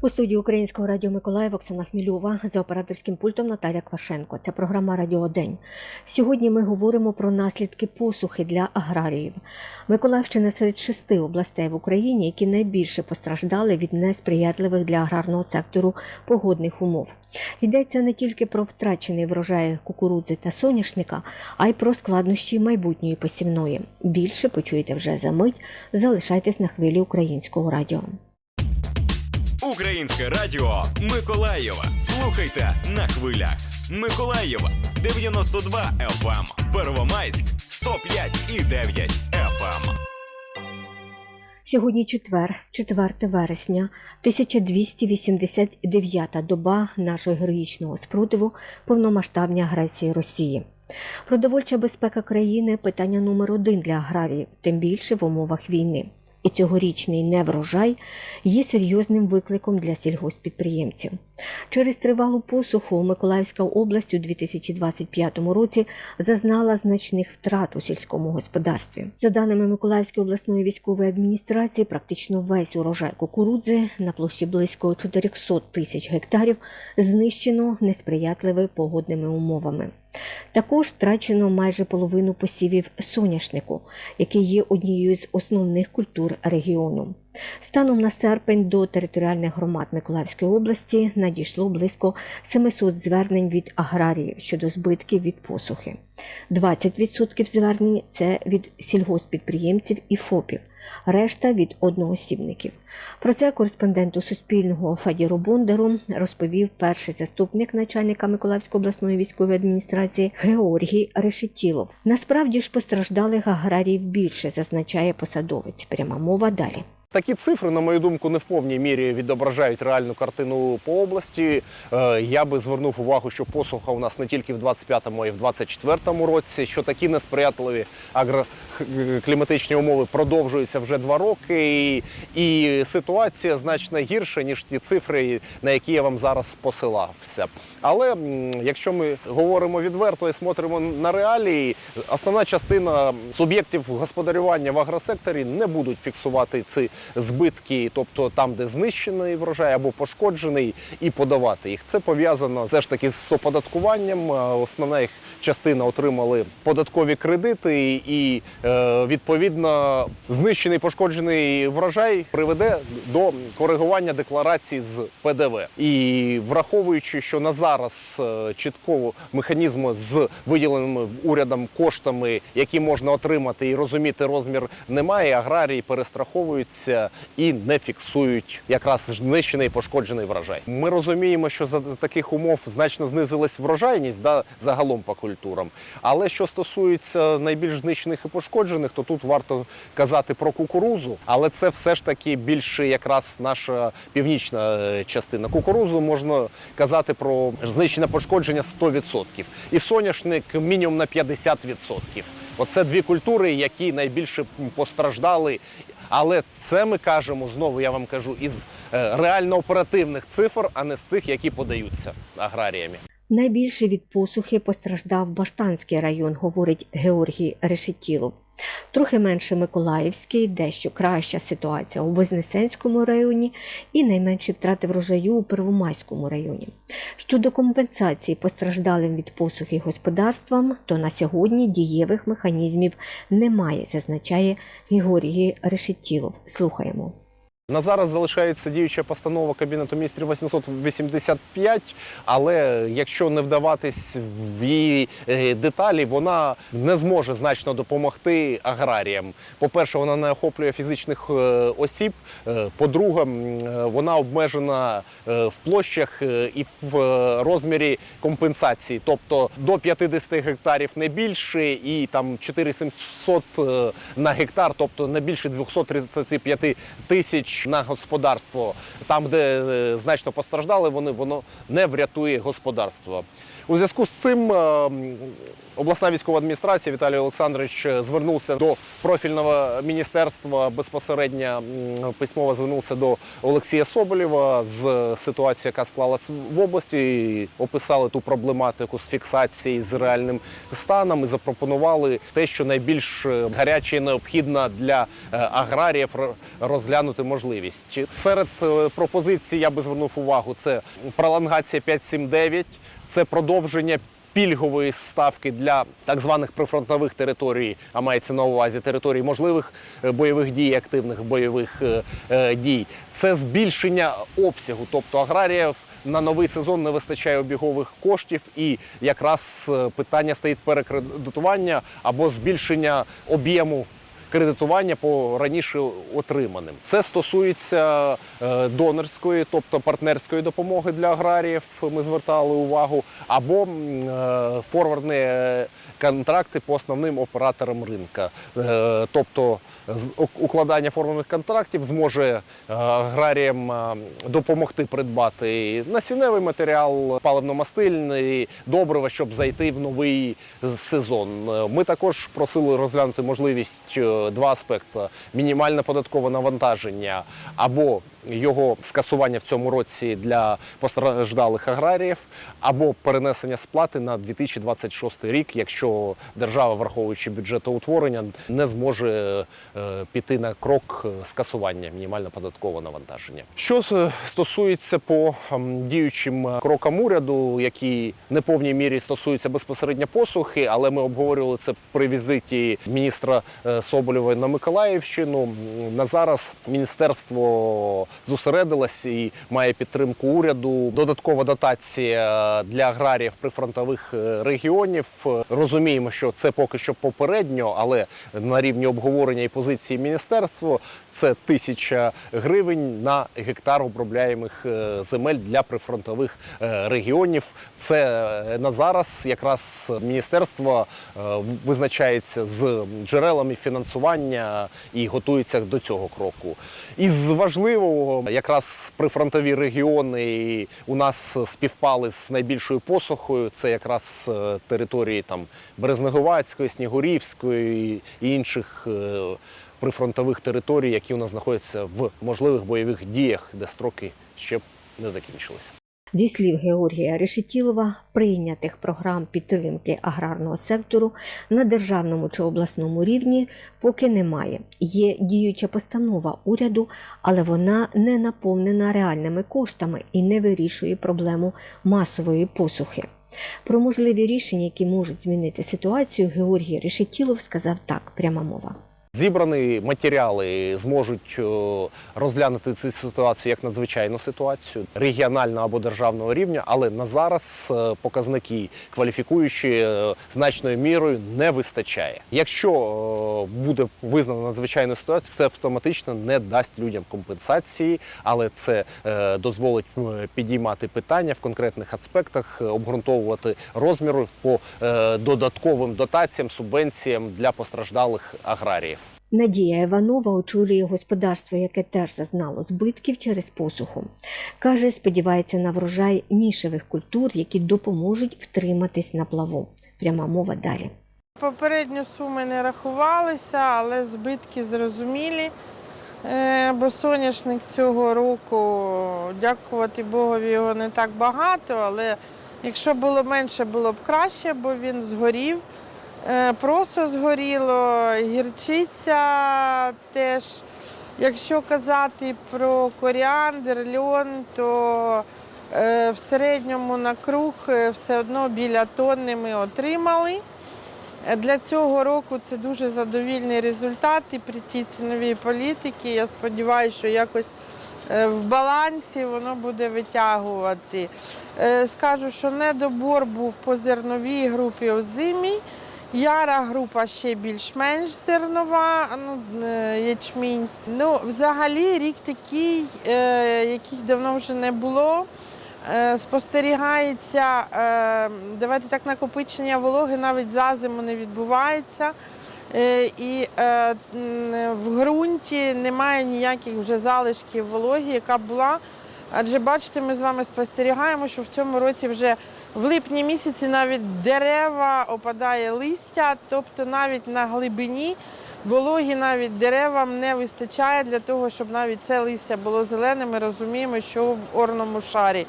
У студії Українського радіо Миколаїв Оксана Хмільова за операторським пультом Наталя Квашенко. Це програма Радіо День. Сьогодні ми говоримо про наслідки посухи для аграріїв. Миколаївщина серед шести областей в Україні, які найбільше постраждали від несприятливих для аграрного сектору погодних умов. Йдеться не тільки про втрачений врожай кукурудзи та соняшника, а й про складнощі майбутньої посівної. Більше почуєте вже за мить. Залишайтесь на хвилі українського радіо. Українське радіо Миколаєва. Слухайте на хвилях. Миколаєва 92 FM. Первомайськ 105 і 9 FM. Сьогодні четвер, 4 вересня, 1289 доба нашого героїчного спротиву повномасштабній агресії Росії. Продовольча безпека країни питання номер один для аграріїв, тим більше в умовах війни. І цьогорічний неврожай є серйозним викликом для сільгоспідприємців. Через тривалу посуху Миколаївська область у 2025 році зазнала значних втрат у сільському господарстві. За даними Миколаївської обласної військової адміністрації, практично весь урожай кукурудзи на площі близько 400 тисяч гектарів знищено несприятливими погодними умовами. Також втрачено майже половину посівів соняшнику, який є однією з основних культур регіону. Станом на серпень до територіальних громад Миколаївської області надійшло близько 700 звернень від аграріїв щодо збитків від посухи. 20% звернень це від сільгоспідприємців і ФОПів, решта від одноосібників. Про це кореспонденту Суспільного Федіру Бондару розповів перший заступник начальника Миколаївської обласної військової адміністрації Георгій Решетілов. Насправді ж постраждалих аграріїв більше, зазначає посадовець. Пряма мова далі. Такі цифри, на мою думку, не в повній мірі відображають реальну картину по області. Е, Я би звернув увагу, що посуха у нас не тільки в 25-му, а й в 24-му році, що такі несприятливі агрокліматичні умови продовжуються вже два роки, і, і ситуація значно гірша, ніж ті цифри, на які я вам зараз посилався. Але якщо ми говоримо відверто і смотримо на реалії, основна частина суб'єктів господарювання в агросекторі не будуть фіксувати ці збитки, тобто там, де знищений врожай або пошкоджений, і подавати їх. Це пов'язано все ж таки з оподаткуванням. Е, Основна їх частина отримали податкові кредити, і е, відповідно знищений пошкоджений врожай приведе до коригування декларації з ПДВ. І враховуючи, що на зараз е, чіткого механізму з виділеними урядом коштами, які можна отримати і розуміти розмір, немає. Аграрії перестраховуються і не фіксують якраз знищений пошкоджений врожай. Ми розуміємо, що за таких умов значно знизилась врожайність да, загалом по культурам. Але що стосується найбільш знищених і пошкоджених, то тут варто казати про кукурузу, але це все ж таки більше якраз наша північна е, частина. Кукурузу можна казати про знищене пошкодження 100%. І соняшник мінімум на 50%. Оце дві культури, які найбільше постраждали. Але це ми кажемо знову, я вам кажу, із е, реально оперативних цифр, а не з тих, які подаються аграріями. Найбільше від посухи постраждав Баштанський район, говорить Георгій Решетілов. Трохи менше Миколаївський, дещо краща ситуація у Вознесенському районі і найменші втрати врожаю у Первомайському районі. Щодо компенсації постраждалим від посухи господарствам, то на сьогодні дієвих механізмів немає, зазначає Георгій Решетілов. Слухаємо. На зараз залишається діюча постанова Кабінету міністрів 885, але якщо не вдаватись в її е, деталі, вона не зможе значно допомогти аграріям. По-перше, вона не охоплює фізичних е, осіб. Е, По-друге, вона обмежена в площах і в розмірі компенсації, тобто до 50 гектарів не більше, і там 4700 е, на гектар, тобто не більше 235 тисяч на господарство. Там, де е, значно постраждали, вони воно не врятує господарство. У зв'язку з цим е, обласна військова адміністрація Віталій Олександрович е, звернувся до профільного міністерства безпосередньо письмово звернувся до Олексія Соболєва з ситуацією, яка склалась в області, і описали ту проблематику з фіксації з реальним станом і запропонували те, що найбільш е, гаряче і необхідно для е, аграріїв розглянути можливість. Серед е, пропозицій я би звернув увагу: це пролонгація 579, це продовження. Пільгової ставки для так званих прифронтових територій, а мається на увазі територій можливих е, бойових дій, активних бойових е, е, дій. Це збільшення обсягу, тобто аграріїв на новий сезон не вистачає обігових коштів, і якраз е, питання стоїть перекредитування або збільшення об'єму кредитування по раніше отриманим. Це стосується е, донорської, тобто партнерської допомоги для аграріїв. Ми звертали увагу, або е, форвардні контракти по основним операторам ринка. Е, Тобто укладання формульних контрактів зможе аграріям допомогти придбати насінневий матеріал, паливно-мастильний, добрива, щоб зайти в новий сезон. Ми також просили розглянути можливість два аспекти: мінімальне податкове навантаження або його скасування в цьому році для постраждалих аграріїв, або перенесення сплати на 2026 рік, якщо держава, враховуючи бюджетоутворення, не зможе е, піти на крок скасування мінімально податкового навантаження. Що стосується по діючим крокам уряду, які не повній мірі стосуються безпосередньо посухи, але ми обговорювали це при візиті міністра е, Соболєва на Миколаївщину. На зараз міністерство зосередилось і має підтримку уряду. Додаткова дотація для аграріїв прифронтових е, регіонів. Е, Розуміємо, що це поки що попередньо, але на рівні обговорення і позиції міністерства це тисяча гривень на гектар обробляємих е, земель для прифронтових е, регіонів. Це е, на зараз якраз міністерство е, визначається з джерелами фінансування і готується до цього кроку. Із важливого, якраз прифронтові регіони у нас співпали з найбільшою посухою. Це якраз е, території там Березнеговацької, Снігурівської і інших е, прифронтових територій, які у нас знаходяться в можливих бойових діях, де строки ще не закінчилися. Зі слів Георгія Решетілова, прийнятих програм підтримки аграрного сектору на державному чи обласному рівні поки немає. Є діюча постанова уряду, але вона не наповнена реальними коштами і не вирішує проблему масової посухи. Про можливі рішення, які можуть змінити ситуацію, Георгій Решетілов сказав так: пряма мова. Зібрані матеріали зможуть е, розглянути цю ситуацію як надзвичайну ситуацію регіонального або державного рівня, але на зараз е, показники кваліфікуючі е, значною мірою не вистачає. Якщо буде визнано надзвичайну ситуацію, це автоматично не дасть людям компенсації, але це дозволить підіймати питання в конкретних аспектах, обґрунтовувати розміри по додатковим дотаціям, субвенціям для постраждалих аграріїв. Надія Іванова очолює господарство, яке теж зазнало збитків через посуху. Каже, сподівається на врожай нішевих культур, які допоможуть втриматись на плаву. Пряма мова далі. Попередньо суми не рахувалися, але збитки зрозумілі. Е, Бо соняшник цього року, дякувати Богові, його не так багато, але якщо було менше, було б краще, бо він згорів. Е, Просо згоріло, гірчиця теж. Якщо казати про коріандр, льон, то е, в середньому на круг е, все одно біля тонни ми отримали. Для цього року це дуже задовільний результат і при тій ціновій політиці. Я сподіваюся, що якось в балансі воно буде витягувати. Скажу, що недобор був по зерновій групі озимій. Яра група ще більш-менш зернова, ну, е, ячмінь. Ну, взагалі рік такий, е, яких давно вже не було. Е, Спостерігається, давайте так, накопичення вологи навіть за зиму не відбувається. І в ґрунті немає ніяких вже залишків вологі, яка була. Адже бачите, ми з вами спостерігаємо, що в цьому році вже в липні місяці навіть дерева опадає листя, тобто навіть на глибині вологі навіть деревам не вистачає для того, щоб навіть це листя було зелене. Ми розуміємо, що в орному шарі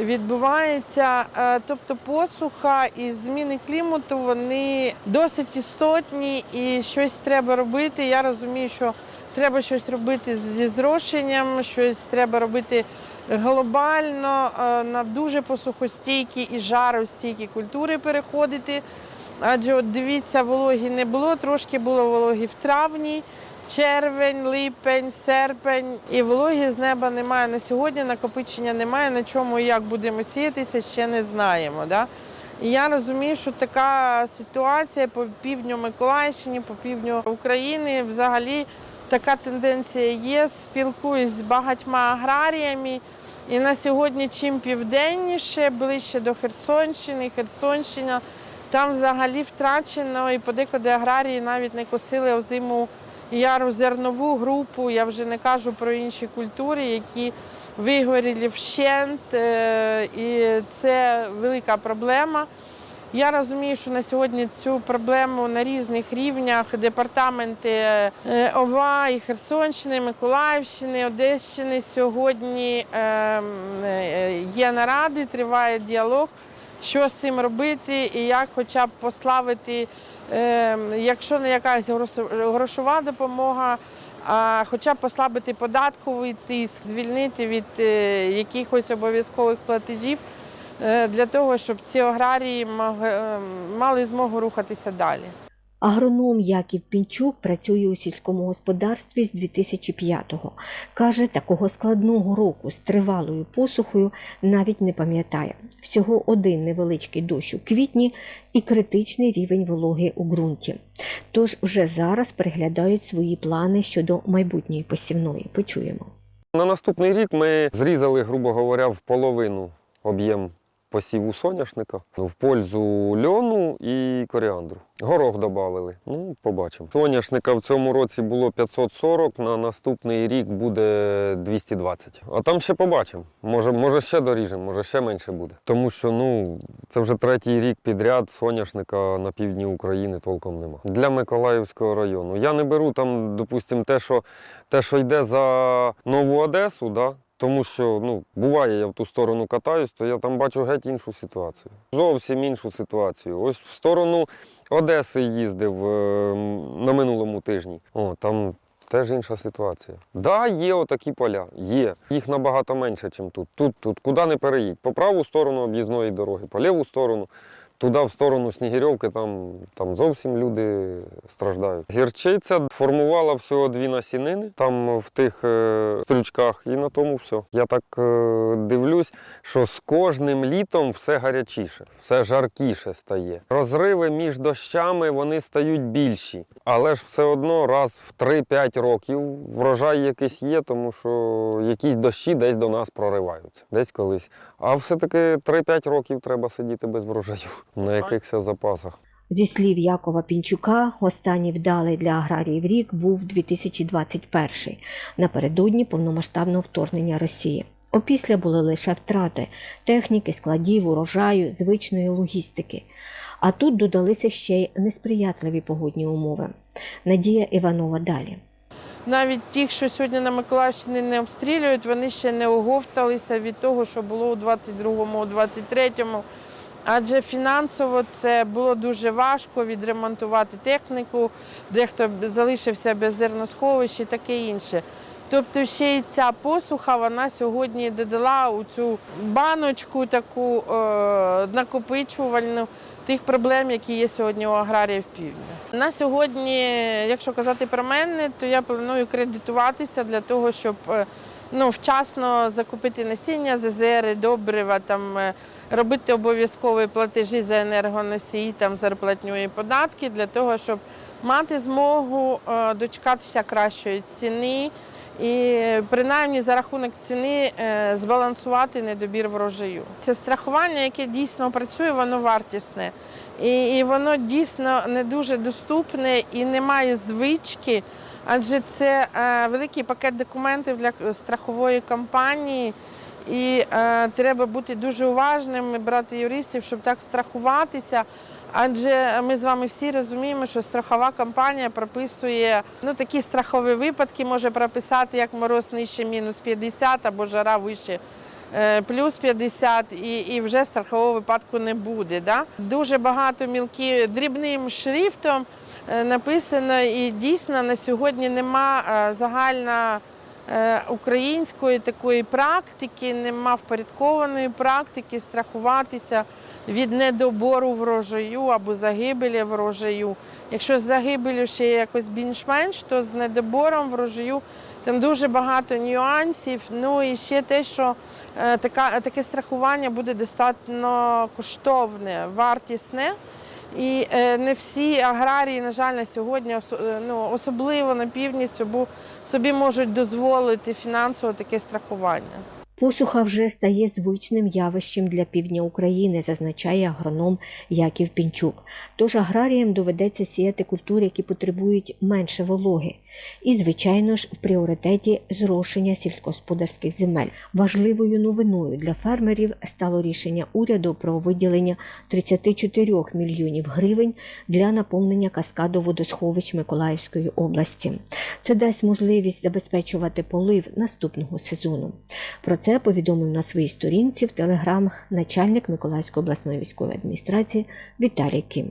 відбувається. Е, Тобто посуха і зміни клімату вони досить істотні і щось треба робити. Я розумію, що Треба щось робити зі зрошенням, щось треба робити глобально е, на дуже посухостійкі і жаростійкі культури переходити. Адже от дивіться, вологі не було, трошки було вологі в травні, червень, липень, серпень. І вологі з неба немає на сьогодні, накопичення немає, на чому і як будемо сіятися, ще не знаємо. Да? І я розумію, що така ситуація по півдню Миколаївщини, по півдню України взагалі така тенденція є. Спілкуюсь з багатьма аграріями. І на сьогодні чим південніше, ближче до Херсонщини, Херсонщина, там взагалі втрачено і подекуди аграрії навіть не косили озиму яру зернову групу. Я вже не кажу про інші культури, які вигоріли вщент, е, і це велика проблема. Я розумію, що на сьогодні цю проблему на різних рівнях департаменти е, ОВА і Херсонщини, Миколаївщини, Одещини сьогодні е, е, є наради, триває діалог, що з цим робити і як хоча б пославити, е, якщо не якась грошова допомога, а хоча б послабити податковий тиск, звільнити від е, якихось обов'язкових платежів для того, щоб ці аграрії е, мали змогу рухатися далі. Агроном Яків Пінчук працює у сільському господарстві з 2005-го. Каже, такого складного року з тривалою посухою навіть не пам'ятає. Всього один невеличкий дощ у квітні і критичний рівень вологи у ґрунті. Тож вже зараз переглядають свої плани щодо майбутньої посівної. Почуємо. На наступний рік ми зрізали, грубо говоря, в половину об'єм посіву соняшника в пользу льону і коріандру. Горох додали. Ну, побачимо. Соняшника в цьому році було 540, на наступний рік буде 220. А там ще побачимо. Може, може ще доріжемо, може ще менше буде. Тому що ну, це вже третій рік підряд соняшника на півдні України толком нема. Для Миколаївського району. Я не беру там, допустимо, те, що те, що йде за Нову Одесу, да? Тому що ну, буває, я в ту сторону катаюсь, то я там бачу геть іншу ситуацію. Зовсім іншу ситуацію. Ось в сторону Одеси їздив е, на минулому тижні. О, там теж інша ситуація. Так, да, є отакі поля, є. Їх набагато менше, ніж тут. Тут, тут куди не переїдь. По праву сторону об'їзної дороги, по ліву сторону. Туди, в сторону Снігирьовки, там, там зовсім люди страждають. Гірчиця формувала всього дві насінини там в тих е, стрючках, і на тому все. Я так е, дивлюсь, що з кожним літом все гарячіше, все жаркіше стає. Розриви між дощами вони стають більші, але ж все одно раз в 3-5 років врожай якийсь є, тому що якісь дощі десь до нас прориваються, десь колись. А все-таки 3-5 років треба сидіти без врожаю на якихось запасах. Зі слів Якова Пінчука, останній вдалий для аграріїв рік був 2021 напередодні повномасштабного вторгнення Росії. Опісля були лише втрати техніки, складів, урожаю, звичної логістики. А тут додалися ще й несприятливі погодні умови. Надія Іванова далі. Навіть ті, що сьогодні на Миколаївщині не обстрілюють, вони ще не оговталися від того, що було у 22-му, у 23-му. Адже фінансово це було дуже важко відремонтувати техніку, дехто залишився без зерносховищ і таке інше. Тобто ще й ця посуха вона сьогодні додала у цю баночку таку е, накопичувальну тих проблем, які є сьогодні у аграріїв півдня. На сьогодні, якщо казати про мене, то я планую кредитуватися для того, щоб е, ну, вчасно закупити насіння, ЗЗР, добрива, там, е, робити обов'язкові платежі за енергоносії, там, зарплатню і податки, для того, щоб мати змогу е, дочекатися кращої ціни і принаймні за рахунок ціни е, збалансувати недобір врожаю. Це страхування, яке дійсно працює, воно вартісне. І, і воно дійсно не дуже доступне і немає звички, адже це е, великий пакет документів для страхової компанії. І е, треба бути дуже уважним, брати юристів, щоб так страхуватися. Адже ми з вами всі розуміємо, що страхова компанія прописує ну, такі страхові випадки, може прописати, як мороз нижче мінус 50 або жара вище е, плюс 50 і, і вже страхового випадку не буде. Да? Дуже багато мілкі дрібним шрифтом е, написано, і дійсно на сьогодні нема е, загальна української такої практики, нема впорядкованої практики страхуватися від недобору врожаю або загибелі врожаю. Якщо з загибелю ще якось більш-менш, то з недобором врожаю там дуже багато нюансів. Ну і ще те, що е, така, таке страхування буде достатньо коштовне, вартісне. І е, не всі аграрії, на жаль, на сьогодні, е, ну, особливо на півдні, собі можуть дозволити фінансово таке страхування. Посуха вже стає звичним явищем для півдня України, зазначає агроном Яків Пінчук. Тож аграріям доведеться сіяти культури, які потребують менше вологи. І, звичайно ж, в пріоритеті зрошення сільськогосподарських земель. Важливою новиною для фермерів стало рішення уряду про виділення 34 мільйонів гривень для наповнення каскаду водосховищ Миколаївської області. Це дасть можливість забезпечувати полив наступного сезону. Про це повідомив на своїй сторінці в Телеграм начальник Миколаївської обласної військової адміністрації Віталій Кім.